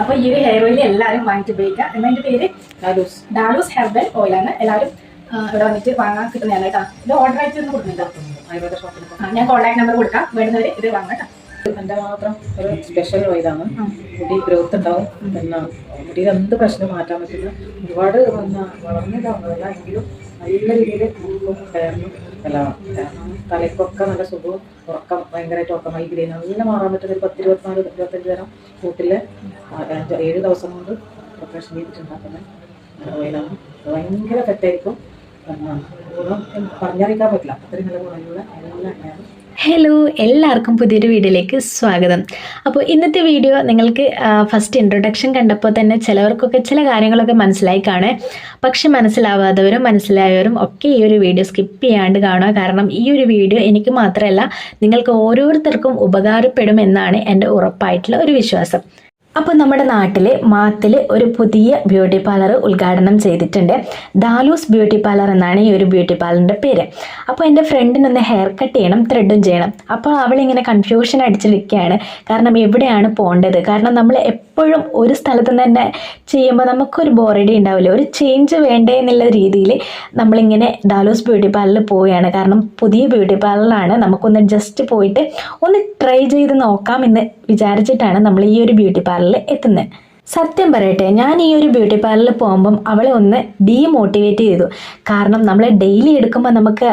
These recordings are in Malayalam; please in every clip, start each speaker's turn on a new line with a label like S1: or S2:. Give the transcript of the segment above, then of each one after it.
S1: അപ്പൊ ഈ ഒരു ഹെയർ ഓയിൽ എല്ലാവരും വാങ്ങിയിട്ട് ഉപയോഗിക്കാം എന്നതിന്റെ പേര്
S2: ഡാലൂസ്.
S1: ഡാലൂസ് ഹെർബൽ ഓയിലാണ് എല്ലാവരും ഇവിടെ വന്നിട്ട് വാങ്ങാൻ കിട്ടുന്നതാണ് കേട്ടോ. ഇത് ഓർഡർ ആയിട്ട് ഒന്ന് കൊടുക്കുന്നുണ്ട്? ഞാൻ കോൺടാക്ട് നമ്പർ കൊടുക്കാം. വേണ്ടുന്നവർ ഇത് വാങ്ങാം എന്റെ
S2: എന്റെ മാത്രം ഒരു സ്പെഷ്യൽ ഓയിലാണ് മുടി ഗ്രോത്ത് ഉണ്ടാവും. പിന്നെ മുടിയിൽ എന്ത് പ്രശ്നം മാറ്റാൻ പറ്റില്ല ഒരുപാട് പിന്നെ വളർന്നിട്ടാവുന്നതല്ല എങ്കിലും നല്ല രീതിയിൽ കയറുന്നു അല്ല തലയ്ക്കൊക്കെ നല്ല സുഖവും ഉറക്കം ഭയങ്കരമായിട്ട് ഉറക്കം മൈഗ്രെയിൻ നല്ല മാറാൻ പറ്റുന്ന ഒരു പത്ത് ഇരുപത്തിനാല് ഇരുപത്തഞ്ച് തരം കൂട്ടിൽ ഏഴ് ദിവസം കൊണ്ട് പ്രൊഫഷൻ ചെയ്തിട്ടുണ്ടാക്കുന്ന ഭയങ്കര തെറ്റായിരിക്കും. പറഞ്ഞറിയിക്കാൻ പറ്റില്ല. അത്രയും നല്ല ഗുണങ്ങളുടെ നല്ല എണ്ണയാണ്
S3: ഹലോ എല്ലാവർക്കും പുതിയൊരു വീഡിയോയിലേക്ക് സ്വാഗതം. അപ്പോൾ ഇന്നത്തെ വീഡിയോ നിങ്ങൾക്ക് ഫസ്റ്റ് ഇൻട്രൊഡക്ഷൻ കണ്ടപ്പോൾ തന്നെ ചിലവർക്കൊക്കെ ചില കാര്യങ്ങളൊക്കെ മനസ്സിലായി കാണേ പക്ഷെ മനസ്സിലാവാത്തവരും മനസ്സിലായവരും ഒക്കെ ഈ ഒരു വീഡിയോ സ്കിപ്പ് ചെയ്യാണ്ട് കാണുക. കാരണം ഈ ഒരു വീഡിയോ എനിക്ക് മാത്രമല്ല നിങ്ങൾക്ക് ഓരോരുത്തർക്കും ഉപകാരപ്പെടുമെന്നാണ് എന്റെ ഉറപ്പായിട്ടുള്ള ഒരു വിശ്വാസം. അപ്പോൾ നമ്മുടെ നാട്ടിലെ മാത്തിൽ ഒരു പുതിയ ബ്യൂട്ടി പാർലർ ഉദ്ഘാടനം ചെയ്തിട്ടുണ്ട്. ദാലൂസ് ബ്യൂട്ടി പാർലർ എന്നാണ് ഈ ഒരു ബ്യൂട്ടി പാർലറിന്റെ പേര്. അപ്പോൾ എന്റെ ഫ്രണ്ടിനൊന്ന് ഹെയർ കട്ട് ചെയ്യണം ത്രെഡും ചെയ്യണം. അപ്പോൾ അവളിങ്ങനെ കൺഫ്യൂഷൻ അടിച്ചിരിക്കുകയാണ്. കാരണം എവിടെയാണ് പോകേണ്ടത് കാരണം നമ്മൾ എപ്പോഴും ഒരു സ്ഥലത്ത് തന്നെ ചെയ്യുമ്പോൾ നമുക്കൊരു ബോറടി ഉണ്ടാവില്ല. ഒരു ചേഞ്ച് വേണ്ടേ എന്നുള്ള രീതിയിൽ നമ്മളിങ്ങനെ ദാലൂസ് ബ്യൂട്ടി പാർലറിൽ പോവുകയാണ്. കാരണം പുതിയ ബ്യൂട്ടി പാർലറാണ്. നമുക്കൊന്ന് ജസ്റ്റ് പോയിട്ട് ഒന്ന് ട്രൈ ചെയ്ത് നോക്കാം എന്ന് വിചാരിച്ചിട്ടാണ് നമ്മൾ ഈ ഒരു ബ്യൂട്ടി പാർലറിൽ എത്തുന്നത് സത്യം പറയട്ടെ ഞാൻ ഈ ഒരു ബ്യൂട്ടി പാർലറിൽ പോകുമ്പം അവളെ ഒന്ന് ഡീമോട്ടിവേറ്റ് ചെയ്തു. കാരണം നമ്മൾ ഡെയിലി എടുക്കുമ്പോൾ നമുക്ക്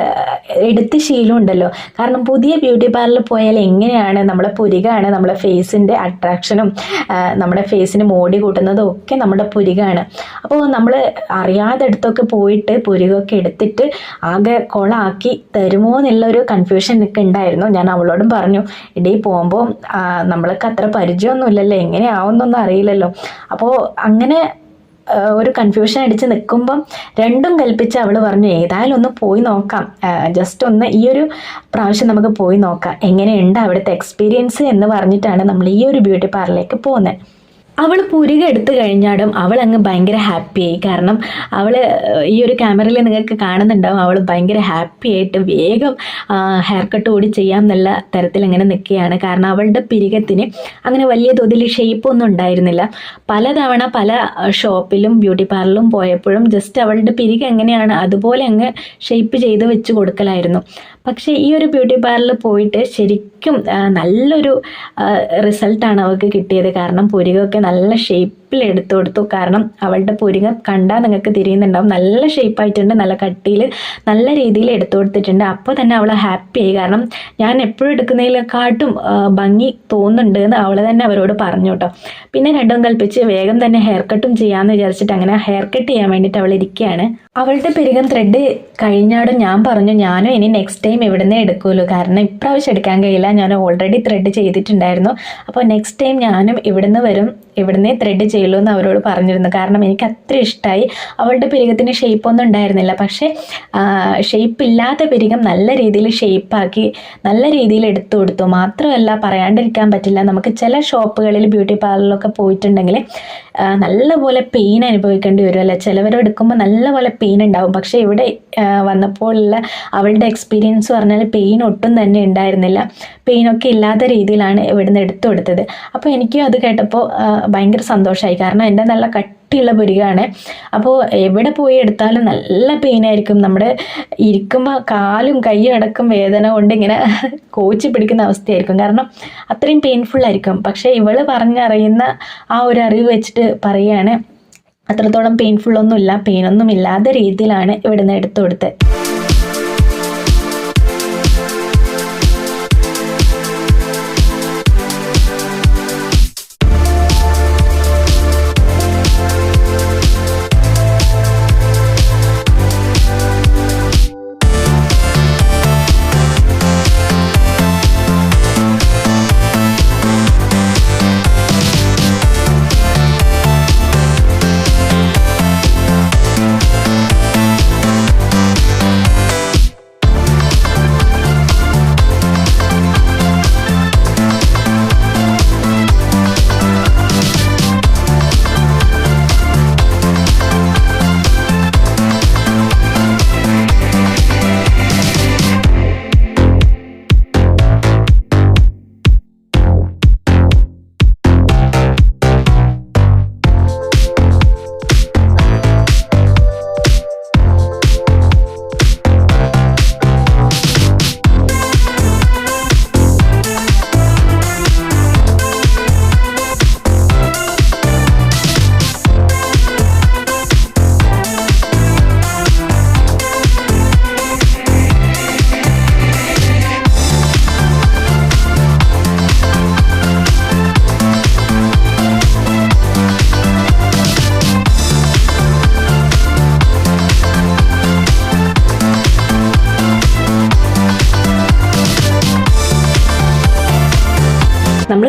S3: എടുത്ത് ശീലമുണ്ടല്ലോ. കാരണം പുതിയ ബ്യൂട്ടി പാർലറിൽ പോയാൽ എങ്ങനെയാണ് നമ്മളെ പുരികാണ് നമ്മളെ ഫേസിന്റെ അട്രാക്ഷനും നമ്മുടെ ഫേസിന് മോടി കൂട്ടുന്നതും ഒക്കെ നമ്മുടെ പുരികാണ്. അപ്പോൾ നമ്മൾ അറിയാതെ അടുത്തൊക്കെ പോയിട്ട് പുരികൊക്കെ എടുത്തിട്ട് ആകെ കൊളാക്കി തരുമോ എന്നുള്ളൊരു കൺഫ്യൂഷൻ ഒക്കെ ഉണ്ടായിരുന്നു. ഞാൻ അവളോടും പറഞ്ഞു ഇടയിൽ പോകുമ്പോൾ നമ്മൾക്ക് അത്ര പരിചയമൊന്നുമില്ലല്ലോ എങ്ങനെയാവുന്നൊന്നും അറിയില്ലല്ലോ. അപ്പോൾ അങ്ങനെ ഒരു കൺഫ്യൂഷൻ അടിച്ച് നിൽക്കുമ്പം രണ്ടും കൽപ്പിച്ച് അവൾ പറഞ്ഞു ഏതായാലും ഒന്ന് പോയി നോക്കാം. ജസ്റ്റ് ഒന്ന് ഈ ഒരു പ്രാവശ്യം നമുക്ക് പോയി നോക്കാം. എങ്ങനെയുണ്ട് അവിടുത്തെ എക്സ്പീരിയൻസ് എന്ന് പറഞ്ഞിട്ടാണ് നമ്മൾ ഈ ഒരു ബ്യൂട്ടി പാർലറിലേക്ക് പോകുന്നത്. അവൾ പുരുക എടുത്തു കഴിഞ്ഞാടും അവൾ അങ്ങ് ഭയങ്കര ഹാപ്പിയായി കാരണം അവൾ ഈ ഒരു ക്യാമറയിൽ നിങ്ങൾക്ക് കാണുന്നുണ്ടാവും അവൾ ഭയങ്കര ഹാപ്പി ആയിട്ട് വേഗം ഹെയർ കട്ട് കൂടി ചെയ്യാം എന്നുള്ള തരത്തിൽ അങ്ങനെ നിൽക്കുകയാണ് കാരണം അവളുടെ പിരികത്തിന് അങ്ങനെ വലിയ തോതിൽ ഷേപ്പ് ഒന്നും ഉണ്ടായിരുന്നില്ല. പലതവണ പല ഷോപ്പിലും ബ്യൂട്ടി പാർലറിലും പോയപ്പോഴും ജസ്റ്റ് അവളുടെ പിരിക എങ്ങനെയാണ് അതുപോലെ അങ്ങ് ഷേപ്പ് ചെയ്ത് വെച്ച് കൊടുക്കലായിരുന്നു. പക്ഷേ ഈ ഒരു ബ്യൂട്ടി പാർലറിൽ പോയിട്ട് ശരിക്കും നല്ലൊരു റിസൾട്ടാണ് അവൾക്ക് കിട്ടിയത്. കാരണം പുരികമൊക്കെ നല്ല ഷേപ്പിൽ എടുത്തു കൊടുത്തു. കാരണം അവളുടെ പുരിക കണ്ടാൽ നിങ്ങൾക്ക് തിരിയുന്നുണ്ടാവും. നല്ല ഷേപ്പായിട്ടുണ്ട് നല്ല കട്ടിയിൽ നല്ല രീതിയിൽ എടുത്തു കൊടുത്തിട്ടുണ്ട്. അപ്പോൾ തന്നെ അവൾ ഹാപ്പി ആയി. കാരണം ഞാൻ എപ്പോഴും എടുക്കുന്നതിനെക്കാട്ടും ഭംഗി തോന്നുന്നുണ്ട് എന്ന് അവൾ തന്നെ അവരോട് പറഞ്ഞു കേട്ടോ. പിന്നെ രണ്ടും കൽപ്പിച്ച് വേഗം തന്നെ ഹെയർ കട്ടും ചെയ്യാമെന്ന് വിചാരിച്ചിട്ട് അങ്ങനെ ഹെയർ കട്ട് ചെയ്യാൻ വേണ്ടിയിട്ട് അവൾ ഇരിക്കുകയാണ് അവളുടെ പെരുകം ത്രെഡ് കഴിഞ്ഞാടും ഞാൻ പറഞ്ഞു ഞാനും ഇനി നെക്സ്റ്റ് ടൈം ഇവിടുന്ന് എടുക്കുമല്ലോ കാരണം ഇപ്രാവശ്യം എടുക്കാൻ കഴിയില്ല. ഞാൻ ഓൾറെഡി ത്രെഡ് ചെയ്തിട്ടുണ്ടായിരുന്നു. അപ്പോൾ നെക്സ്റ്റ് ടൈം ഞാനും ഇവിടുന്ന് വരും. ഇവിടുന്ന് ത്രെഡ് ചെയ്യുള്ളൂ എന്ന് അവരോട് പറഞ്ഞിരുന്നു. കാരണം എനിക്ക് അത്ര ഇഷ്ടമായി അവളുടെ പെരുകത്തിന് ഷേപ്പ് ഒന്നും ഉണ്ടായിരുന്നില്ല. പക്ഷേ ഷേപ്പ് ഇല്ലാത്ത പെരുകം നല്ല രീതിയിൽ ഷേപ്പാക്കി നല്ല രീതിയിൽ എടുത്തു കൊടുത്തു. മാത്രമല്ല പറയാണ്ടിരിക്കാൻ പറ്റില്ല. നമുക്ക് ചില ഷോപ്പുകളിൽ ബ്യൂട്ടി പാർലറിലൊക്കെ പോയിട്ടുണ്ടെങ്കിൽ നല്ലപോലെ പെയിൻ അനുഭവിക്കേണ്ടി വരുമല്ലോ ചിലവർ എടുക്കുമ്പോൾ നല്ലപോലെ പെയിൻ ഉണ്ടാവും. പക്ഷേ ഇവിടെ വന്നപ്പോഴുള്ള അവളുടെ എക്സ്പീരിയൻസ് പറഞ്ഞാൽ പെയിൻ ഒട്ടും തന്നെ ഉണ്ടായിരുന്നില്ല. പെയിനൊക്കെ ഇല്ലാത്ത രീതിയിലാണ് ഇവിടുന്ന് എടുത്തു കൊടുത്തത്. അപ്പോൾ എനിക്കും അത് കേട്ടപ്പോൾ ഭയങ്കര ഭയങ്കര സന്തോഷമായി കാരണം എന്റെ നല്ല കട്ടിയുള്ള പുരികാണ് അപ്പോൾ എവിടെ പോയി എടുത്താലും നല്ല പെയിനായിരിക്കും നമ്മുടെ ഇരിക്കുമ്പോൾ കാലും കൈയും അടക്കം വേദന കൊണ്ട് ഇങ്ങനെ കോച്ചി പിടിക്കുന്ന അവസ്ഥയായിരിക്കും. കാരണം അത്രയും പെയിൻഫുള്ളായിരിക്കും പക്ഷേ ഇവൾ പറഞ്ഞറിയുന്ന ആ ഒരു അറിവ് വെച്ചിട്ട് പറയുകയാണ് അത്രത്തോളം പെയിൻഫുള്ളൊന്നുമില്ല പെയിനൊന്നും ഇല്ലാത്ത രീതിയിലാണ് ഇവിടുന്ന് എടുത്തു കൊടുത്തത്.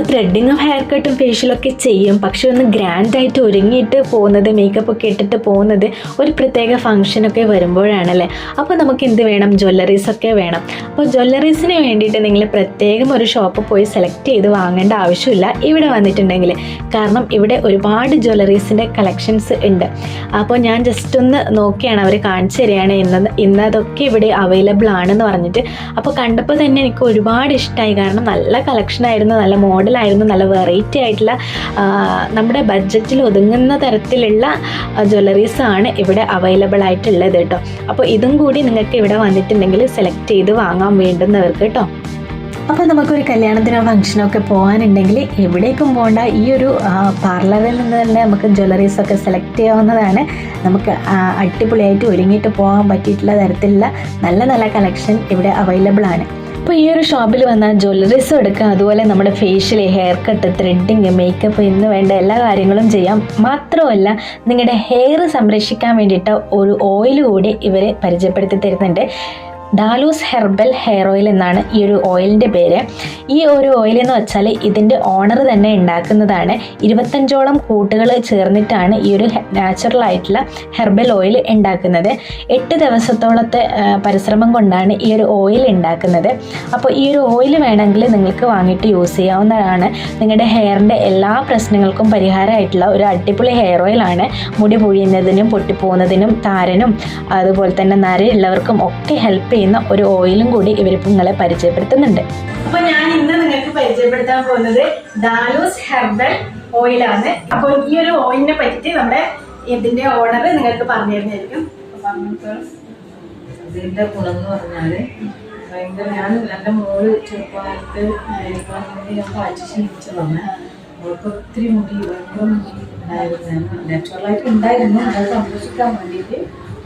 S3: ത്രെഡിങ്ങും ഹെയർ കട്ടും ഫേഷ്യലൊക്കെ ചെയ്യും. പക്ഷെ ഒന്ന് ഗ്രാൻഡായിട്ട് ഒരുങ്ങിയിട്ട് പോകുന്നത് മേക്കപ്പ് ഒക്കെ ഇട്ടിട്ട് പോകുന്നത് ഒരു പ്രത്യേക ഫംഗ്ഷനൊക്കെ വരുമ്പോഴാണല്ലേ അപ്പോൾ നമുക്ക് എന്ത് വേണം? ജ്വല്ലറീസ് ഒക്കെ വേണം. അപ്പോൾ ജ്വല്ലറീസിന് വേണ്ടിയിട്ട് നിങ്ങൾ പ്രത്യേകം ഒരു ഷോപ്പ് പോയി സെലക്ട് ചെയ്ത് വാങ്ങേണ്ട ആവശ്യമില്ല. ഇവിടെ വന്നിട്ടുണ്ടെങ്കിൽ. കാരണം ഇവിടെ ഒരുപാട് ജ്വല്ലറീസിന്റെ കളക്ഷൻസ് ഉണ്ട്. അപ്പോൾ ഞാൻ ജസ്റ്റ് ഒന്ന് നോക്കിയാണ് അവർ കാണിച്ചു തരികയാണ് ഇന്ന് ഇന്ന് അതൊക്കെ ഇവിടെ അവൈലബിൾ ആണെന്ന് പറഞ്ഞിട്ട്. അപ്പോൾ കണ്ടപ്പോൾ തന്നെ എനിക്ക് ഒരുപാട് ഇഷ്ടമായി കാരണം നല്ല കളക്ഷൻ ആയിരുന്നു. നല്ല മോഡലായിരുന്നു നല്ല വെറൈറ്റി ആയിട്ടുള്ള നമ്മുടെ ബഡ്ജറ്റിൽ ഒതുങ്ങുന്ന തരത്തിലുള്ള ജ്വല്ലറീസ് ആണ് ഇവിടെ അവൈലബിൾ ആയിട്ടുള്ളത് കേട്ടോ അപ്പോൾ ഇതും കൂടി നിങ്ങൾക്ക് ഇവിടെ വന്നിട്ടുണ്ടെങ്കിൽ സെലക്ട് ചെയ്ത് വാങ്ങാൻ വേണ്ടുന്നവർക്ക് കേട്ടോ അപ്പോൾ നമുക്കൊരു കല്യാണത്തിനോ ഫംഗ്ഷനോ ഒക്കെ പോകാനുണ്ടെങ്കിൽ എവിടേക്കും പോകണ്ട ഈ ഒരു പാർലറിൽ നിന്ന് തന്നെ നമുക്ക് ജ്വല്ലറീസ് ഒക്കെ സെലക്ട് ചെയ്യാവുന്നതാണ്. നമുക്ക് അടിപൊളിയായിട്ട് ഒരുങ്ങിയിട്ട് പോകാൻ പറ്റിയിട്ടുള്ള തരത്തിലുള്ള നല്ല നല്ല കളക്ഷൻ ഇവിടെ അവൈലബിൾ ആണ്. അപ്പോൾ ഈ ഒരു ഷോപ്പിൽ വന്നാൽ ജ്വല്ലറീസും എടുക്കാം അതുപോലെ നമ്മുടെ facial hair cut threading makeup എന്ന് വേണ്ട എല്ലാ കാര്യങ്ങളും ചെയ്യാം. മാത്രമല്ല നിങ്ങളുടെ ഹെയർ സംരക്ഷിക്കാൻ വേണ്ടിയിട്ട് ഒരു ഓയിൽ കൂടി ഇവരെ പരിചയപ്പെടുത്തി തരുന്നുണ്ട്. ഡാലൂസ് ഹെർബൽ ഹെയർ ഓയിൽ എന്നാണ് ഈ ഒരു ഓയിലിന്റെ പേര്. ഈ ഒരു ഓയിൽ എന്ന് വെച്ചാൽ ഇതിന്റെ ഓണർ തന്നെ ഉണ്ടാക്കുന്നതാണ്. ഇരുപത്തഞ്ചോളം കൂട്ടുകൾ ചേർന്നിട്ടാണ് ഈ ഒരു നാച്ചുറൽ ആയിട്ടുള്ള ഹെർബൽ ഓയിൽ ഉണ്ടാക്കുന്നത്. എട്ട് ദിവസത്തോളത്തെ പരിശ്രമം കൊണ്ടാണ് ഈ ഒരു ഓയിൽ ഉണ്ടാക്കുന്നത്. അപ്പോൾ ഈ ഒരു ഓയിൽ വേണമെങ്കിൽ നിങ്ങൾക്ക് വാങ്ങിയിട്ട് യൂസ് ചെയ്യാവുന്നതാണ്. നിങ്ങളുടെ ഹെയറിന്റെ എല്ലാ പ്രശ്നങ്ങൾക്കും പരിഹാരമായിട്ടുള്ള ഒരു അടിപൊളി ഹെയർ ഓയിലാണ് മുടി പൊഴിയുന്നതിനും പൊട്ടിപ്പോകുന്നതിനും താരനും അതുപോലെ തന്നെ നരയുള്ളവർക്കും ഒക്കെ ഹെൽപ്പ് ചെയ്യുന്ന ഒരു ഓയിലും കൂടി ഇവരിപ്പോൾ നിങ്ങളെ പരിചയപ്പെടുത്തുന്നുണ്ട്.
S1: അപ്പൊ ഞാൻ ഇന്ന് നിങ്ങൾക്ക് പരിചയപ്പെടുത്താൻ പോകുന്നത് ഡാലൂസ് ഹെർബൽ ഓയിലാണ് അപ്പോൾ ഈ ഒരു ഓയിലിനെ പറ്റി നമ്മുടെ ഇതിന്റെ ഓണർ നിങ്ങൾക്ക് പറഞ്ഞു തരുന്നതായിരിക്കും.
S2: ഇതിന്റെ ഗുണം എന്ന് പറഞ്ഞാൽ ഭയങ്കര ഞാൻ എന്റെ മോൾ ചെറുപ്പകാലത്ത് ഞാൻ കാഴ്ച ശീലിച്ചതാണ്. അവൾക്ക് ഒത്തിരി മുടി ഭയങ്കര മുടി ഉണ്ടായിരുന്നു. നാച്ചുറലായിട്ട് ഉണ്ടായിരുന്നു. അത് സംരക്ഷിക്കാൻ വേണ്ടിയിട്ട്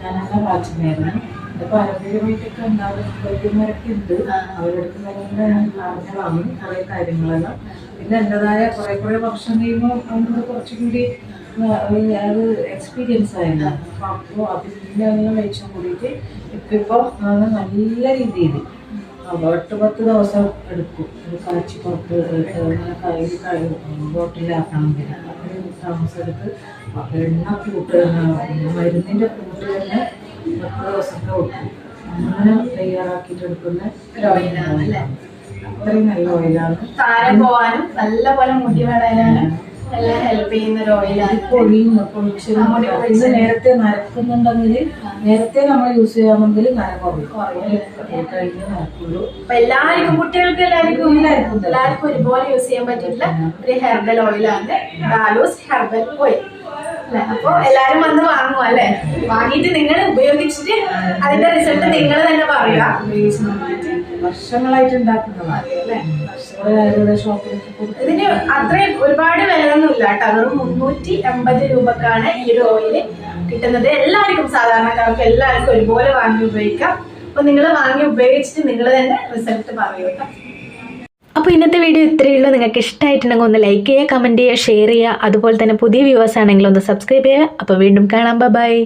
S2: ഞാൻ അങ്ങനെ ഇത് പാരമ്പര്യമായിട്ടൊക്കെ ഉണ്ടാവും വൈദ്യന്മാരൊക്കെ ഉണ്ട് അവരടുത്ത് അടുത്ത് നിന്നുകൊണ്ട് വാങ്ങി കുറെ കാര്യങ്ങളെല്ലാം. പിന്നെ എന്റെതായ കുറേ കുറെ വർഷം കഴിയുമ്പോൾ നമുക്ക് കുറച്ചും കൂടി അത് എക്സ്പീരിയൻസ് ആയിരുന്നു. അപ്പം അപ്പോൾ അതിന്റെ അങ്ങനെ വെച്ചും കൂടിയിട്ട് ഇപ്പം ഇപ്പോൾ നല്ല രീതിയിൽ എട്ട് പത്ത് ദിവസം എടുക്കും. ഒരു കാച്ചി പുറത്ത് അങ്ങനെ കയ്യിൽ കഴി ബോട്ടിലാക്കണമെങ്കിൽ. അത്രയും താമസം എടുത്ത് എണ്ണ കൂട്ട് മരുന്നിന്റെ കൂട്ട് തന്നെ പത്ത് ദിവസമൊക്കെ കൊടുക്കും അങ്ങനെ തയ്യാറാക്കിയിട്ട് എടുക്കുന്ന? അത്രയും നല്ല ഓയിലാണ്
S1: താരം പോവാനും നല്ല പോലെ മുടി വളരാനും
S2: നേരത്തെ നരക്കുന്നുണ്ടെങ്കിൽ നേരത്തെ നമ്മൾ യൂസ് ചെയ്യാമെങ്കിൽ നര
S1: എല്ലാവർക്കും കുട്ടികൾക്ക് എല്ലാവർക്കും
S2: എല്ലാവർക്കും.
S1: എല്ലാവർക്കും ഒരുപോലെ യൂസ് ചെയ്യാൻ പറ്റിയിട്ടുള്ള ഒരു ഹെർബൽ ഓയിലാണ് ഹെർബൽ ഓയിൽ അല്ലെ? അപ്പൊ എല്ലാരും വന്ന് വാങ്ങുക അല്ലെ? വാങ്ങിയിട്ട് നിങ്ങൾ ഉപയോഗിച്ചിട്ട് അതിന്റെ റിസൾട്ട് നിങ്ങൾ തന്നെ പറയുക.
S2: വർഷങ്ങളായിട്ട് ഉണ്ടാക്കുന്നതാണ്
S1: ഇതിന് അത്രയും ഒരുപാട് വിലയൊന്നും ഇല്ല കേട്ടോ. വെറും മുന്നൂറ്റി എൺപത് രൂപക്കാണ് ഈ ഒരു ഓയിൽ കിട്ടുന്നത്. എല്ലാവർക്കും സാധാരണക്കാർക്ക് എല്ലാവർക്കും ഒരുപോലെ വാങ്ങി ഉപയോഗിക്കാം. അപ്പൊ നിങ്ങൾ വാങ്ങി ഉപയോഗിച്ചിട്ട് നിങ്ങൾ തന്നെ റിസൾട്ട് പറയൂ കേട്ടോ.
S3: അപ്പോൾ ഇന്നത്തെ വീഡിയോ ഇത്രയേ ഉള്ളൂ. നിങ്ങൾക്ക് ഇഷ്ടമായിട്ടുണ്ടെങ്കിൽ ഒന്ന് ലൈക്ക് ചെയ്യുക കമന്റ് ചെയ്യുക ഷെയർ ചെയ്യുക. അതുപോലെ തന്നെ പുതിയ വ്യൂവേഴ്സ് ആണെങ്കിൽ ഒന്ന് സബ്സ്ക്രൈബ് ചെയ്യുക. അപ്പോൾ വീണ്ടും കാണാം. ബൈ